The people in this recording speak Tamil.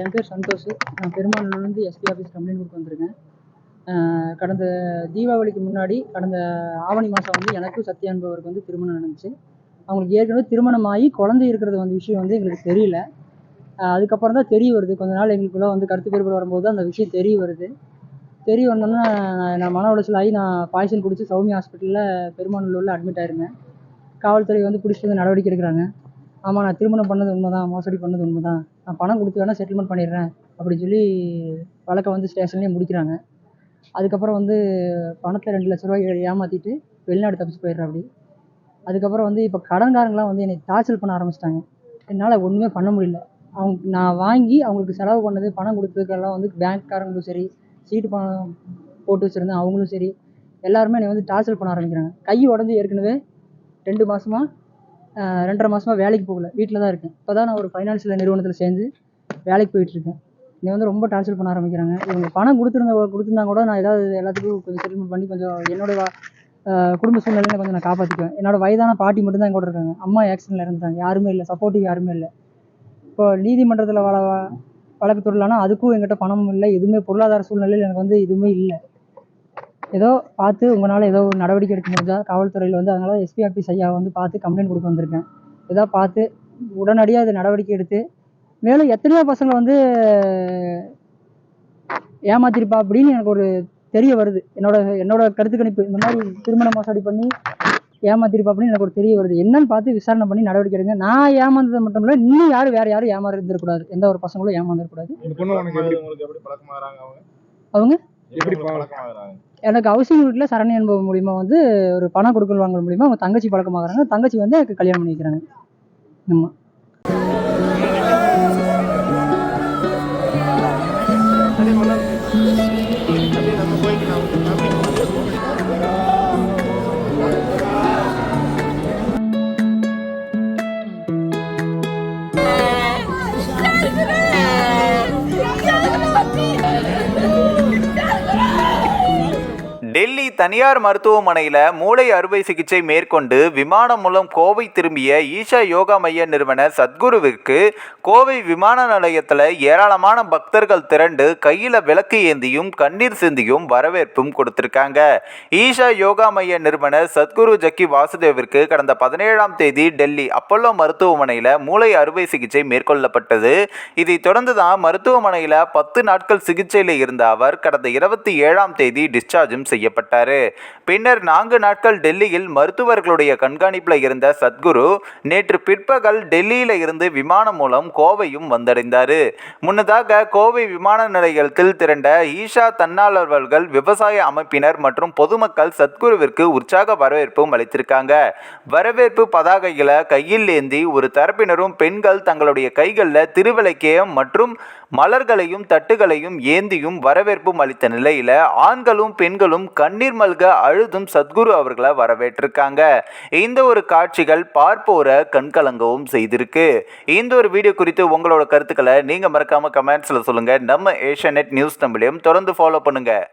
என் பேர் சந்தோஷ். நான் பெருமாள்லேருந்து எஸ்பி ஆஃபீஸ் கம்ப்ளைண்ட் கொடுக்க வந்திருக்கேன். கடந்த தீபாவளிக்கு முன்னாடி கடந்த ஆவணி மாதம் வந்து எனக்கும் சத்யா என்பவருக்கு வந்து திருமணம் நடந்துச்சு. அவங்களுக்கு ஏற்கனவே திருமணம் ஆகி குழந்தை இருக்கிறது வந்து விஷயம் வந்து எங்களுக்கு தெரியல. அதுக்கப்புறம் தான் தெரிய வருது. கொஞ்ச நாள் எங்களுக்குள்ளே வந்து கருத்து வேறுபாடு வரும்போது அந்த விஷயம் தெரிய வருது. தெரிய வந்தோன்னா நான் மன உளைச்சல் ஆகி நான் பாய்சன் குடித்து சௌமியா ஹாஸ்பிட்டலில் பெருமாநல்லூரில் அட்மிட் ஆயிருந்தேன். காவல்துறை வந்து பிடிச்சிட்டு வந்து நடவடிக்கை எடுக்கிறாங்க. ஆமாம் நான் திருமணம் பண்ணது உண்மை தான் மோசடி பண்ணது உண்மை தான் நான் பணம் கொடுத்து வேணால் செட்டில்மெண்ட் பண்ணிடுறேன் அப்படின்னு சொல்லி வழக்கை வந்து ஸ்டேஷன்லேயே முடிக்கிறாங்க. அதுக்கப்புறம் வந்து பணத்தை ரெண்டு லட்ச ரூபாய் ஏமாற்றிட்டு வெளிநாடு தப்பிச்சு போயிடுறேன் அப்படி அதுக்கப்புறம் வந்து இப்போ கடன்காரங்களாம் வந்து என்னை டார்ச்சல் பண்ண ஆரம்பிச்சிட்டாங்க. என்னால் ஒன்றுமே பண்ண முடியல. அவங்க நான் வாங்கி அவங்களுக்கு செலவு பண்ணது பணம் கொடுத்ததுக்கெல்லாம் வந்து பேங்க்காரங்களும் சரி சீட்டு பணம் போட்டு வச்சுருந்தேன் அவங்களும் சரி எல்லாருமே என்னை வந்து டார்ச்சல் பண்ண ஆரம்பிக்கிறாங்க. கை உடஞ்சி ஏற்கனவே ரெண்டு மாதமாக ரெண்டரை மாசமா வேலைக்கு போகல. வீட்டில் தான் இருக்கேன். இப்போ தான் நான் ஒரு ஃபைனான்சியல் நிறுவனத்தில் சேர்ந்து வேலைக்கு போயிட்டுருக்கேன் என்னை வந்து ரொம்ப டார்ச்சர் பண்ண ஆரம்பிக்கிறாங்க. இவங்க பணம் கொடுத்துருந்த கொடுத்துருந்தா கூட நான் ஏதாவது எல்லாத்துக்கும் கொஞ்சம் செட்டில்மெண்ட் பண்ணி கொஞ்சம் என்னோட குடும்ப சூழ்நிலையில கொஞ்சம் நான் காப்பாற்றிக்குவேன் என்னோட வயதான பாட்டி மட்டும் தான் கூட இருக்காங்க. அம்மா ஆக்சிடென்ட்ல இருந்தாங்க யாருமே இல்லை. சப்போர்ட்டிவ் யாருமே இல்லை. இப்போ நீதிமன்றத்தில் வள வழக்கு தொடரலான்னா அதுக்கும் எங்கிட்ட பணம் இல்லை. எதுவுமே பொருளாதார சூழ்நிலையில் எனக்கு வந்து எதுவுமே இல்லை. ஏதோ பார்த்து உங்களால் ஏதோ ஒரு நடவடிக்கை எடுக்க முடிஞ்சா காவல்துறையில் வந்து அதனால் எஸ்பி ஆஃபீஸ் ஐயா வந்து பார்த்து கம்ப்ளைண்ட் கொடுக்க வந்திருக்கேன். ஏதோ பார்த்து உடனடியாக இது நடவடிக்கை எடுத்து மேலும் எத்தனையோ பசங்களை வந்து ஏமாத்திருப்பா அப்படின்னு எனக்கு ஒரு தெரிய வருது. என்னோட என்னோட கருத்து கணிப்பு இந்த மாதிரி திருமண மோசடி பண்ணி ஏமாத்திருப்பா அப்படின்னு எனக்கு ஒரு தெரிய வருது. என்னன்னு பார்த்து விசாரணை பண்ணி நடவடிக்கை எடுங்க. நான் ஏமாந்தது மட்டும் இல்லை இன்னும் யாரும் வேற யாரும் ஏமாறி இருந்திருக்கூடாது எந்த ஒரு பசங்களும் ஏமாந்துருக்கூடாது அவங்க? எப்படி எனக்கு ஹவுசிங் வீட்டில் சரண் என்பவர் மூலியமா வந்து ஒரு பணம் கொடுக்கல் வாங்கல் மூலியமா அவங்க தங்கச்சி பழக்கமாகறாங்க. தங்கச்சி வந்து எனக்கு கல்யாணம் பண்ணி வைக்கிறாங்க ஆமாம் டெல்லி தனியார் மருத்துவமனையில் மூளை அறுவை சிகிச்சை மேற்கொண்டு விமானம் மூலம் கோவை திரும்பிய ஈஷா யோகா மைய நிறுவனர் சத்குருவிற்கு கோவை விமான நிலையத்தில் ஏராளமான பக்தர்கள் திரண்டு கையில் விளக்கு ஏந்தியும் கண்ணீர் சிந்தியும் வரவேற்பும் கொடுத்திருக்காங்க. ஈஷா யோகா மைய நிறுவனர் சத்குரு ஜக்கி வாசுதேவிற்கு கடந்த பதினேழாம் தேதி டெல்லி அப்பல்லோ மருத்துவமனையில் மூளை அறுவை சிகிச்சை மேற்கொள்ளப்பட்டது. இதைத் தொடர்ந்து தான் மருத்துவமனையில் பத்து நாட்கள் சிகிச்சையில் இருந்த அவர் கடந்த இருபத்தி ஏழாம் தேதி டிஸ்சார்ஜும் செய்யப்பட்டார். பின்னர் நான்கு நாட்கள் டெல்லியில் மருத்துவர்களுடைய கண்காணிப்பில் இருந்த சத்குரு நேற்று பிற்பகல் டெல்லியில் இருந்து விமானம் மூலம் கோவையும் வந்தடைந்தார். முன்னதாக கோவை விமான நிலையத்தில் திரண்ட ஈஷா தன்னாளர்கள் விவசாய அமைப்பினர் மற்றும் பொதுமக்கள் சத்குருவிற்கு உற்சாக வரவேற்பும் அளித்திருக்காங்க. வரவேற்பு பதாகைகளை கையில் ஏந்தி ஒரு தரப்பினரும் பெண்கள் தங்களுடைய கைகளில் திருவிளக்கேயம் மற்றும் மலர்களையும் தட்டுகளையும் ஏந்தியும் வரவேற்பும் அளித்த நிலையில ஆண்களும் பெண்களும் கண்ணீர் மல்க அழுதும் சத்குரு அவர்களை வரவேற்றிருக்காங்க. இந்த ஒரு காட்சிகள் பார்ப்போரை கண்கலங்கவும் செய்திருக்கு. இந்த ஒரு வீடியோ குறித்து உங்களோட கருத்துக்களை நீங்கள் மறக்காமல் கமெண்ட்ஸில் சொல்லுங்கள் நம்ம ஏஷியா நெட் நியூஸ் தமிழையும் தொடர்ந்து ஃபாலோ பண்ணுங்கள்